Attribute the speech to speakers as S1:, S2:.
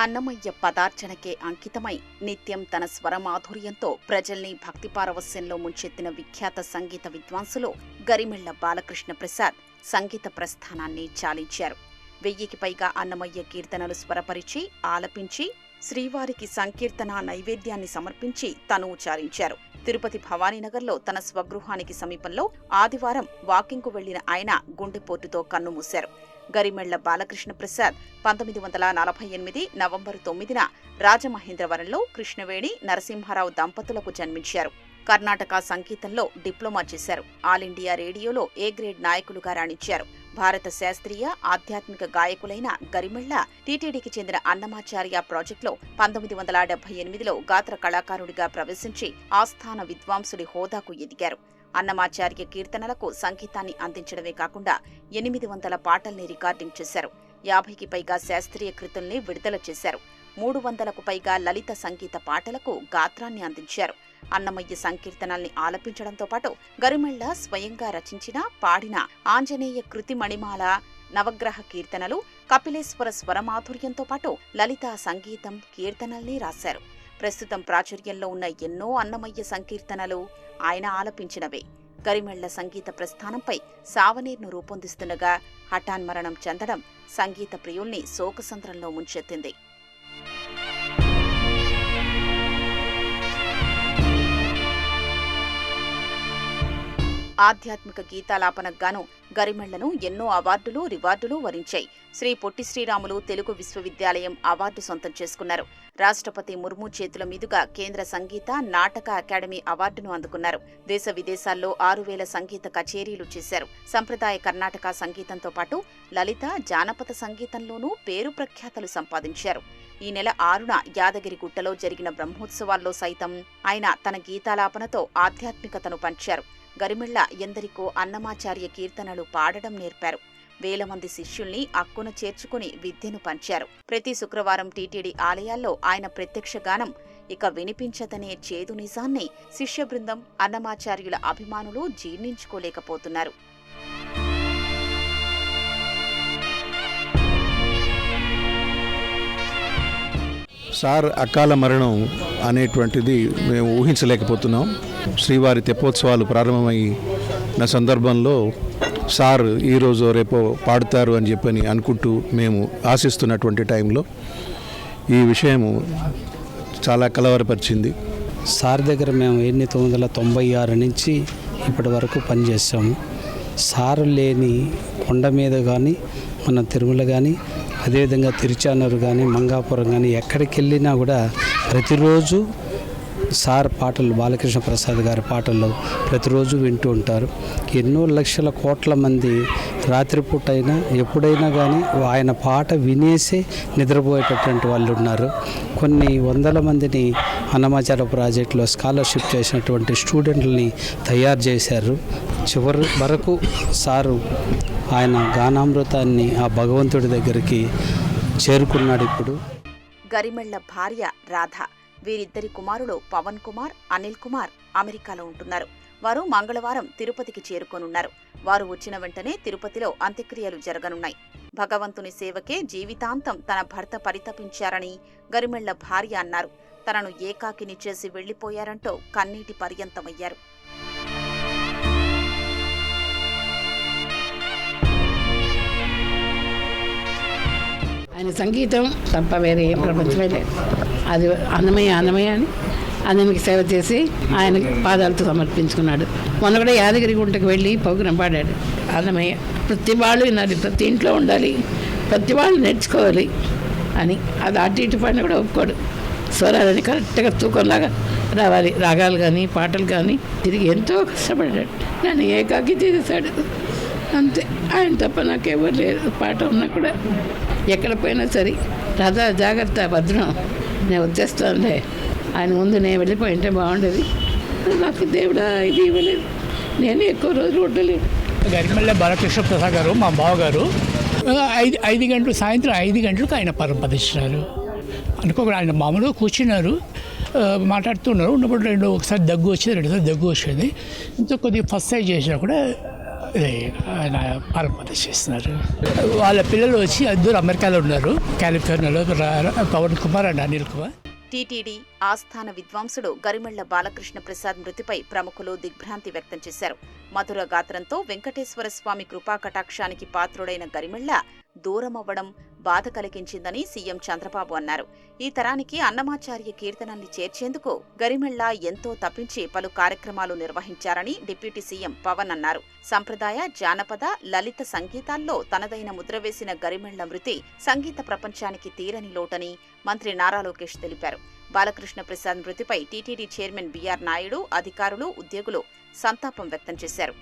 S1: అన్నమయ్య పదార్చనకే అంకితమై నిత్యం తన స్వరమాధుర్యంతో ప్రజల్ని భక్తిపారవస్యంలో ముంచెత్తిన విఖ్యాత సంగీత విద్వాంసులు గరిమెళ్ళ బాలకృష్ణ ప్రసాద్ సంగీత ప్రస్థానాన్ని చాలించారు. వెయ్యికి పైగా అన్నమయ్య కీర్తనలు స్వరపరిచి ఆలపించి శ్రీవారికి సంకీర్తన నైవేద్యాన్ని సమర్పించి తనువు చాలించారు. తిరుపతి భవానీనగర్లో తన స్వగృహానికి సమీపంలో ఆదివారం వాకింగ్కు వెళ్ళిన ఆయన గుండెపోటుతో కన్నుమూశారు. గరిమెళ్ళ బాలకృష్ణ ప్రసాద్ పంతొమ్మిది వందల నలభై ఎనిమిది నవంబరు తొమ్మిదిన రాజమహేంద్రవరంలో కృష్ణవేణి నరసింహారావు దంపతులకు జన్మించారు. కర్ణాటక సంగీతంలో డిప్లొమా చేశారు. ఆల్ ఇండియా రేడియోలో ఏ గ్రేడ్ నాయకులుగా రాణించారు? భారత శాస్త్రీయ ఆధ్యాత్మిక గాయకులైన గరిమెళ్ళ టీటీడీకి చెందిన అన్నమాచార్య ప్రాజెక్టులో పంతొమ్మిది వందల డెబ్బై ఎనిమిదిలో గాత్ర కళాకారుడిగా ప్రవేశించి ఆస్థాన విద్వాంసుడి హోదాకు ఎదిగారు. అన్నమాచార్య కీర్తనలకు సంగీతాన్ని అందించడమే కాకుండా ఎనిమిది వందల పాటల్ని రికార్డింగ్ చేశారు. యాభైకి పైగా శాస్త్రీయ కృతుల్ని విడుదల చేశారు. మూడు వందలకు పైగా లలిత సంగీత పాటలకు గాత్రాన్ని అందించారు. అన్నమయ్య సంకీర్తనల్ని ఆలపించడంతో పాటు గరిమెళ్ళ స్వయంగా రచించిన పాడిన ఆంజనేయ కృతి మణిమాల నవగ్రహ కీర్తనలు కపిలేశ్వర స్వరమాధుర్యంతో పాటు లలిత సంగీతం కీర్తనల్ని రాశారు. ప్రస్తుతం ప్రాచుర్యంలో ఉన్న ఎన్నో అన్నమయ్య సంకీర్తనలు ఆయన ఆలపించినవే. కరిమెళ్ళ సంగీత ప్రస్థానంపై సావనీర్ను రూపొందిస్తుండగా హఠాన్మరణం చెందడం సంగీత ప్రియుల్ని శోకసంద్రంలో ముంచెత్తింది. ఆధ్యాత్మిక గీతాలాపనకు గాను గరిమెళ్ళను ఎన్నో అవార్డులు రివార్డులు వరించాయి. శ్రీ పొట్టి శ్రీరాములు తెలుగు విశ్వవిద్యాలయం అవార్డు సొంతం చేసుకున్నారు. రాష్ట్రపతి ముర్ము చేతుల మీదుగా కేంద్ర సంగీత నాటక అకాడమీ అవార్డును అందుకున్నారు. దేశ విదేశాల్లో ఆరు వేల సంగీత కచేరీలు చేశారు. సంప్రదాయ కర్ణాటక సంగీతంతో పాటు లలిత జానపద సంగీతంలోనూ పేరు ప్రఖ్యాతలు సంపాదించారు. ఈ నెల ఆరున యాదగిరిగుట్టలో జరిగిన బ్రహ్మోత్సవాల్లో సైతం ఆయన తన గీతాలాపనతో ఆధ్యాత్మికతను పంచారు. గరిమిళ్ళ ఎందరికో అన్నమాచార్య కీర్తనలు పాడడం నేర్పారు. వేల మంది శిష్యుల్ని అక్కున చేర్చుకుని విద్యను పంచారు. ప్రతి శుక్రవారం టీటీడీ ఆలయాల్లో ఆయన ప్రత్యక్ష గానం ఇక వినిపించదనే చేదు నిజాన్ని శిష్య బృందం అన్నమాచార్యుల అభిమానులు జీర్ణించుకోలేకపోతున్నారు.
S2: సార్ అకాల మరణం అనేటువంటిది మేము ఊహించలేకపోతున్నాం. శ్రీవారి తెప్పోత్సవాలు ప్రారంభమైన సందర్భంలో సార్ ఈరోజు రేపో పాడుతారు అని చెప్పని అనుకుంటూ మేము ఆశిస్తున్నటువంటి టైంలో ఈ విషయము చాలా కలవరపరిచింది.
S3: సార్ దగ్గర మేము ఎనిమిది వందల తొంభై ఆరు నుంచి ఇప్పటి వరకు పనిచేసాము సారు లేని కొండ మీద కానీ మన తిరుమల కానీ అదేవిధంగా తిరుచానూరు కానీ మంగాపురం కానీ ఎక్కడికి వెళ్ళినా కూడా ప్రతిరోజు సార్ పాటలు బాలకృష్ణ ప్రసాద్ గారి పాటలు ప్రతిరోజు వింటూ ఉంటారు. ఎన్నో లక్షల కోట్ల మంది రాత్రిపూట అయినా ఎప్పుడైనా కానీ ఆయన పాట వినేసి నిద్రపోయేటటువంటి వాళ్ళు ఉన్నారు. కొన్ని వందల మందిని అన్నమాచార ప్రాజెక్టులో స్కాలర్షిప్ చేసినటువంటి స్టూడెంట్లని తయారు చేశారు. చివరి వరకు సారు ఆయన గానామృతాన్ని ఆ భగవంతుడి దగ్గరికి చేరుకున్నాడు ఇప్పుడు.
S1: గరిమెళ్ళ భార్య రాధ. వీరిద్దరి కుమారులు పవన్ కుమార్ అనిల్ కుమార్ అమెరికాలో ఉంటున్నారు. వారు మంగళవారం తిరుపతికి చేరుకోనున్నారు. వారు వచ్చిన వెంటనే తిరుపతిలో అంత్యక్రియలు జరగనున్నాయి. భగవంతుని సేవకే జీవితాంతం తన భర్త పరితపించారని గరిమెళ్ళ భార్య అన్నారు. తనను ఏకాకిని చేసి వెళ్ళిపోయారంటూ కన్నీటి పర్యంతమయ్యారు.
S4: ఆయన సంగీతం తప్ప వేరే ఏం ప్రపంచమే లేదు. అది అన్నమయ్య అన్నమయ్య అని అన్నమకి సేవ చేసి ఆయన పాదాలతో సమర్పించుకున్నాడు. మొన్న కూడా యాదగిరి గుంటకు వెళ్ళి ప్రోగ్రాం పాడాడు. అన్నమయ్య ప్రతి వాళ్ళు వినాలి ప్రతి ఇంట్లో ఉండాలి ప్రతి వాళ్ళు నేర్చుకోవాలి అని. అది అటు ఇటు పడిన కూడా ఒప్పుకోడు. స్వరాలని కరెక్ట్గా తూకంలాగా రావాలి. రాగాలు కానీ పాటలు కానీ తిరిగి ఎంతో కష్టపడ్డాడు. నన్ను ఏకాకి చేసేసాడు అంతే. ఆయన తప్ప నాకెవరు లేదు పాట ఉన్నా కూడా ఎక్కడ పోయినా సరే రాధా జాగ్రత్త భద్రం. నేను వచ్చేస్తానులే. ఆయన ముందు నేను వెళ్ళిపోయి ఉంటే బాగుండేది. నాకు దేవుడా ఇది ఇవ్వలేదు. నేను ఎక్కువ రోజులు ఉండలేదు.
S5: గరిమల్ల బాలకృష్ణ ప్రసాద్ గారు మా బావగారు ఐదు ఐదు గంటలు సాయంత్రం ఐదు గంటలకు ఆయన పరంపదించినారు అనుకోకుండా ఆయన మామూలుగా కూర్చున్నారు మాట్లాడుతున్నారు. ఉన్నప్పుడు రెండు ఒకసారి దగ్గు వచ్చేది రెండుసారి దగ్గు వచ్చేది. ఇంత కొద్దిగా ఫస్ట్ సైజ్ చేసినా కూడా ఆయన పరపతి చేస్తున్నారు వాళ్ళ పిల్లలు వచ్చి అందరూ అమెరికాలో ఉన్నారు. కాలిఫోర్నియాలో పవన్ కుమార్ అండ్ అనిల్ కుమార్.
S1: టీటీడీ ఆస్థాన విద్వాంసుడు గరిమళ్ళ బాలకృష్ణ ప్రసాద్ మృతిపై ప్రముఖులు దిగ్భ్రాంతి వ్యక్తం చేశారు. మధుర గాత్రంతో వెంకటేశ్వర స్వామి కృపా కటాక్షానికి పాత్రుడైన గరిమళ్ళ దూరమవ్వడం బాధ కలిగించిందని సీఎం చంద్రబాబు అన్నారు. ఈ తరానికి అన్నమాచార్య కీర్తనల్ని చేర్చేందుకు గరిమెళ్ళ ఎంతో తప్పించి పలు కార్యక్రమాలు నిర్వహించారని డిప్యూటీ సీఎం పవన్ అన్నారు. సంప్రదాయ జానపద లలిత సంగీతాల్లో తనదైన ముద్ర వేసిన గరిమెళ్ళ మృతి సంగీత ప్రపంచానికి తీరని లోటని మంత్రి నారా లోకేష్ తెలిపారు. బాలకృష్ణ ప్రసాద్ మృతిపై టీటీడీ చైర్మన్ బీఆర్ నాయుడు అధికారులు ఉద్యోగులు సంతాపం వ్యక్తం చేశారు.